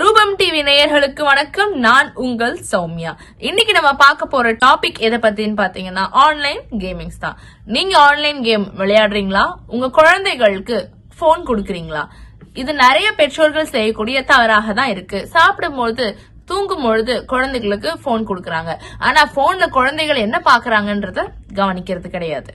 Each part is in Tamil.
ரூபம் டிவி நேயர்களுக்கு வணக்கம். நான் உங்கள் சௌமியா. இன்னைக்கு நம்ம பார்க்க போற டாபிக் எதை பத்தின்னு பாத்தீங்கன்னா ஆன்லைன் கேமிங்ஸ் தான். நீங்க ஆன்லைன் கேம் விளையாடுறீங்களா? உங்க குழந்தைகளுக்கு போன் கொடுக்குறீங்களா? இது நிறைய பெற்றோர்கள் செய்யக்கூடிய தவறாக தான் இருக்கு. சாப்பிடும்போது தூங்கும் பொழுது குழந்தைகளுக்கு போன் கொடுக்கறாங்க. ஆனா போன்ல குழந்தைகள் என்ன பாக்குறாங்கன்றத கவனிக்கிறது கிடையாது.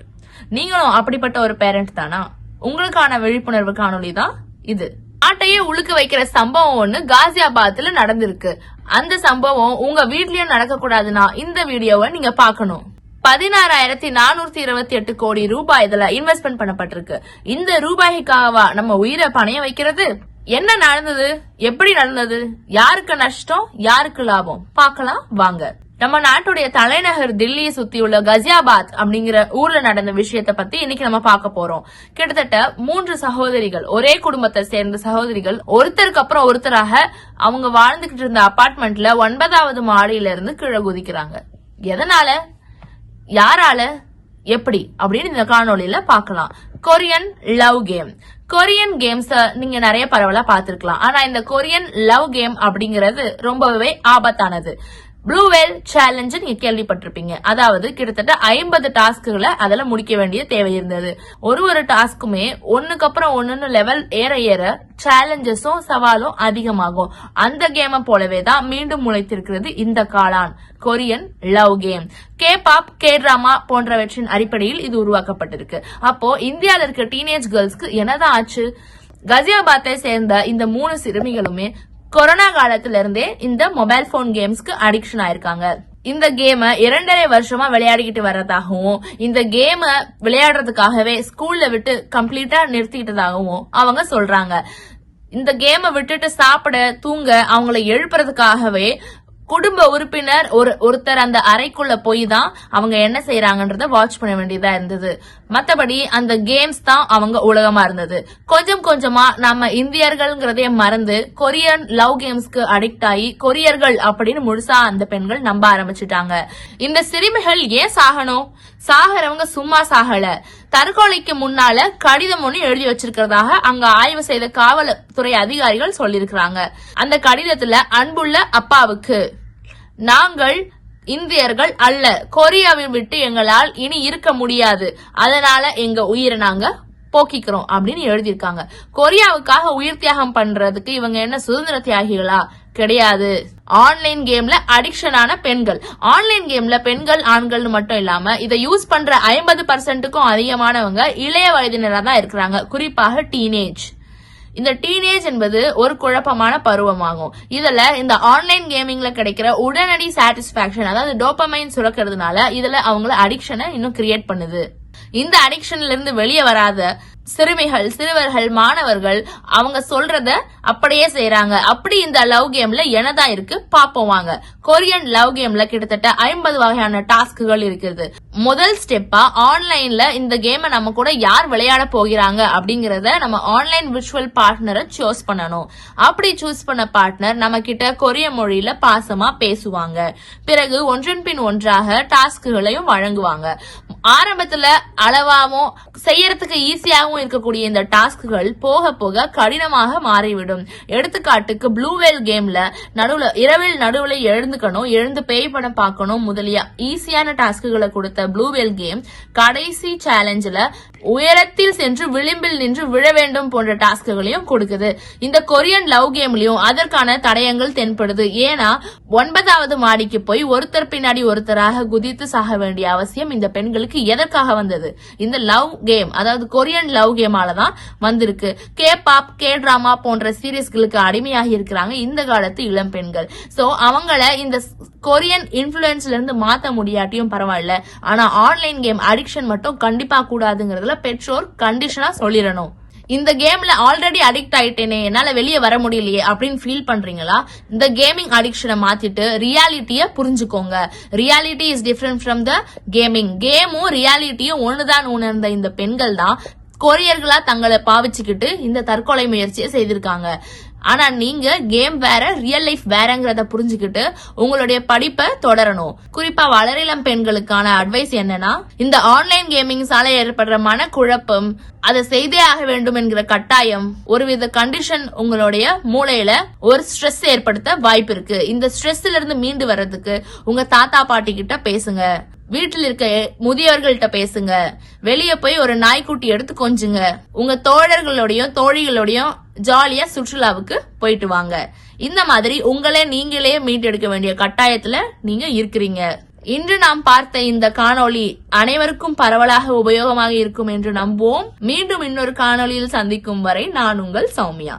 நீங்களும் அப்படிப்பட்ட ஒரு பேரண்ட் தானா? உங்களுக்கான விழிப்புணர்வு காணொலி தான் இது. நாட்டையே உழுக்க வைக்கிற சம்பவம் ஒண்ணு காசியாபாத்ல நடந்திருக்கு. அந்த சம்பவம் உங்க வீட்லயும் நடக்க கூடாதுன்னா இந்த வீடியோவை நீங்க பார்க்கணும். பதினாறாயிரத்தி நானூத்தி இருபத்தி எட்டு கோடி ரூபாய் இதுல இன்வெஸ்ட்மெண்ட் பண்ணப்பட்டிருக்கு. இந்த ரூபாய்க்காகவா நம்ம உயிரை பணைய வைக்கிறது? என்ன நடந்தது? எப்படி நடந்தது? யாருக்கு நஷ்டம்? யாருக்கு லாபம்? பார்க்கலாம் வாங்க. நம்ம நாட்டுடைய தலைநகர் தில்லியை சுத்தியுள்ள கசியாபாத் அப்படிங்கிற ஊர்ல நடந்த விஷயத்த பத்தி இன்னைக்கு நம்ம பார்க்க போறோம். கிட்டத்தட்ட மூன்று சகோதரிகள் ஒரே குடும்பத்தை சேர்ந்த சகோதரிகள் ஒருத்தருக்கு அப்புறம் ஒருத்தராக அவங்க வாழ்ந்துகிட்டு இருந்த அபார்ட்மெண்ட்ல ஒன்பதாவது மாடியில இருந்து கீழே குதிக்கிறாங்க. எதனால? யாரால? எப்படி? அப்படின்னு இந்த காணொலியில பார்க்கலாம். Korean love game. Korean games நீங்க நிறைய பரவலா பார்த்திருக்கலாம். ஆனா இந்த கொரியன் லவ் கேம் அப்படிங்கிறது ரொம்பவே ஆபத்தானது. ப்ளூ வேல் சேலஞ்ச் நீங்க கேள்விப்பட்டிருப்பீங்க. அதாவது கிட்டத்தட்ட ஐம்பது டாஸ்க்குகளை அதுல முடிக்க வேண்டிய தேவை இருந்தது. ஒரு ஒரு டாஸ்க்குமே ஒன்னுக்கு அப்புறம் ஒண்ணுன்னு லெவல் ஏற ஏற சேலஞ்சஸும் சவாலும் அதிகமாகும். அந்த கேமை போலவே தான் மீண்டும் முளைத்திருக்கிறது இந்த காளான் Korean love game K pop K drama போன்றவற்றின் அடிப்படையில் இது உருவாக்கப்பட்டிருக்கு. அப்போ இந்தியாவில் இருக்க டீனேஜ் கேர்ள்ஸ்க்கு என்னதான் ஆச்சு? கசியாபாத்தை சேர்ந்த இந்த மூணு சிறுமிகளுமே கொரோனா காலத்துல இருந்தே இந்த மொபைல் போன் கேம்ஸ்க்கு அடிக்ஷன் ஆயிருக்காங்க. இந்த கேம இரண்டரை வருஷமா விளையாடிக்கிட்டு வர்றதாகவும் இந்த கேம விளையாடுறதுக்காகவே ஸ்கூல்ல விட்டு கம்ப்ளீட்டா நிறுத்திட்டதாகவும் அவங்க சொல்றாங்க. இந்த கேமை விட்டுட்டு சாப்பிட தூங்க அவங்கள எழுப்புறதுக்காகவே குடும்ப உறுப்பினர் ஒரு ஒருத்தர் அந்த அறைக்குள்ள போய் தான் அவங்க என்ன செய்யறாங்கன்றத வாட்ச் பண்ண வேண்டியதா இருந்தது. மத்தபடி அந்த கேம்ஸ் தான் அவங்க உலகமா இருந்தது. கொஞ்சம் கொஞ்சமா நம்ம இந்தியர்கள்ங்கிறதே மறந்து கொரியன் லவ் கேம்ஸ்க்கு அடிக்ட் ஆகி கொரியர்கள் அப்படின்னு முழுசா அந்த பெண்கள் நம்ப ஆரம்பிச்சிட்டாங்க. இந்த சிறுமிகள் ஏன் சாகணும்? சாகிறவங்க சும்மா சாகல. தற்கொலைக்கு முன்னால கடிதம் ஒண்ணு எழுதி வச்சிருக்கிறதாக அங்க ஆய்வு செய்த காவல்துறை அதிகாரிகள் சொல்லியிருக்கிறாங்க. அந்த கடிதத்துல அன்புள்ள அப்பாவுக்கு நாங்கள் இந்தியர்கள் அல்ல. கொரியாவை விட்டு எங்களால் இனி இருக்க முடியாது. அதனால எங்க உயிரை நாங்க போக்கிக்கிறோம் அப்படின்னு எழுதியிருக்காங்க. கொரியாவுக்காக உயிர் தியாகம் பண்றதுக்கு இவங்க என்ன சுதந்திர தியாகிகளா? கிடையாது. ஆன்லைன் கேம்ல அடிக்ஷனான பெண்கள். ஆன்லைன் கேம்ல பெண்கள் ஆண்கள்னு மட்டும் இல்லாம இதை யூஸ் பண்ற ஐம்பது பர்சன்ட்டுக்கும் அதிகமானவங்க இளைய வயதினராக தான் இருக்கிறாங்க. குறிப்பாக டீனேஜ் இந்த டீனேஜ் என்பது ஒரு குழப்பமான பருவமாகும். இதுல இந்த ஆன்லைன் கேமிங்ல கிடைக்கிற உடனடி சாட்டிஸ்பாக்சன் அதாவது டோப்பமைன் சுரக்கிறதுனால இதுல அவங்கள அடிக்ஷனை இன்னும் கிரியேட் பண்ணுது. இந்த அடிக்ஷன்ல இருந்து வெளியே வராத சிறுமிகள் சிறுவர்கள் மாணவர்கள் அவங்க சொல்றத அப்படியே செய்யறாங்க அப்படி இந்த லவ் கேம்ல என்னதான் இருக்கு பாப்போம் வாங்க. கொரியன் லவ் கேம்ல கிட்டத்தட்ட ஐம்பது வகையான டாஸ்க்குகள் இருக்குது முதல் ஸ்டெப்பா ஆன்லைன்ல இந்த கேமை நம்ம கூட யார் விளையாட போகிறாங்க அப்படிங்கறத நம்ம ஆன்லைன் விர்ச்சுவல் பார்ட்னரை சூஸ் பண்ணணும். அப்படி சூஸ் பண்ண பார்ட்னர் நம்ம கிட்ட கொரிய மொழியில பாசமா பேசுவாங்க. பிறகு ஒன்றன் பின் ஒன்றாக டாஸ்க்குகளையும் வழங்குவாங்க. ஆரம்பத்துல அளவாவும் செய்யறதுக்கு ஈஸியாகவும் இருக்கக்கூடிய இந்த டாஸ்க்குகள் போக போக கடினமாக மாறிவிடும். எடுத்துக்காட்டுக்கு ப்ளூவேல் கேம்ல நடுவுல இரவில் நடுவுல எழுந்துக்கணும் எழுந்து பேய் படம் பார்க்கணும் முதலிய ஈஸியான டாஸ்க்குகளை கொடுத்த ப்ளூவேல் கேம் கடைசி சேலஞ்சில் உயரத்தில் சென்று விளிம்பில் நின்று விழ வேண்டும் போன்ற டாஸ்க்குகளையும் கொடுக்குது. இந்த கொரியன் லவ் கேம்லயும் அதற்கான தடயங்கள் தென்படுது. ஏன்னா ஒன்பதாவது மாடிக்கு போய் ஒருத்தர் பின்னாடி ஒருத்தராக குதித்து சாக வேண்டிய அவசியம் இந்த பெண்களுக்கு எதற்காக வந்தது? இந்த லவ் கேம் அதாவது கொரியன் லவ் கேமால தான் வந்திருக்கு. கே பாப் கே டிராமா போன்ற சீரியஸ்களுக்கு அடிமையாகி இருக்கிறாங்க இந்த காலத்து இளம் பெண்கள். சோ அவங்கள இந்த கொரியன் இன்ஃபுளுன்ஸ்ல இருந்து மாத்த முடியாட்டியும் பரவாயில்ல. ஆனா ஆன்லைன் கேம் அடிக்ஷன் மட்டும் கண்டிப்பா கூடாதுங்கிறதுல பெற்றோர் கண்டிஷனா சொல்லிடணும். இந்த கேம்ல ஆல்ரெடி அடிக்ட் ஆயிட்டேனே என்னால வெளியே வர முடியலையே அப்படின்னு ஃபீல் பண்றீங்களா? இந்த கேமிங் அடிக்ஷனை மாத்திட்டு ரியாலிட்டிய புரிஞ்சுக்கோங்க. Reality is different from the gaming கேமும் ரியாலிட்டியும் ஒண்ணுதான் உணர்ந்த இந்த பெண்கள் தான் கொரியர்களா தங்களை பாவிச்சுக்கிட்டு இந்த தற்கொலை முயற்சியை செய்திருக்காங்க. ஆனா நீங்க கேம் வேற ரியல் லைஃப் வேறங்கிறத புரிஞ்சுக்கிட்டு உங்களுடைய படிப்பை தொடரணும். குறிப்பா வளரிளம் பெண்களுக்கான அட்வைஸ் என்னன்னா இந்த ஆன்லைன் கேமிங்ஸால ஏற்படுற மனக்குழப்பம் அதை செய்தே ஆக வேண்டும் என்கிற கட்டாயம் ஒருவித கண்டிஷன் உங்களுடைய மூளையில ஒரு ஸ்ட்ரெஸ் ஏற்படுத்த வாய்ப்பு இருக்கு. இந்த ஸ்ட்ரெஸ்ல இருந்து மீண்டு வர்றதுக்கு உங்க தாத்தா பாட்டி கிட்ட பேசுங்க. வீட்டில் இருக்க முதியவர்கள்ட்ட பேசுங்க. வெளிய போய் ஒரு நாய்க்குட்டி எடுத்து கொஞ்சுங்க. உங்க தோழர்களோடையும் தோழிகளோடையும் ஜாலியா சுற்றுலாவுக்கு போயிட்டு வாங்க. இந்த மாதிரி உங்களே நீங்களே மீட்டெடுக்க வேண்டிய கட்டாயத்துல நீங்க இருக்கிறீங்க. இன்று நாம் பார்த்த இந்த காணொளி அனைவருக்கும் பரவலாக உபயோகமாக இருக்கும் என்று நம்புவோம். மீண்டும் இன்னொரு காணொளியில் சந்திக்கும் வரை நான் உங்கள் சௌமியா.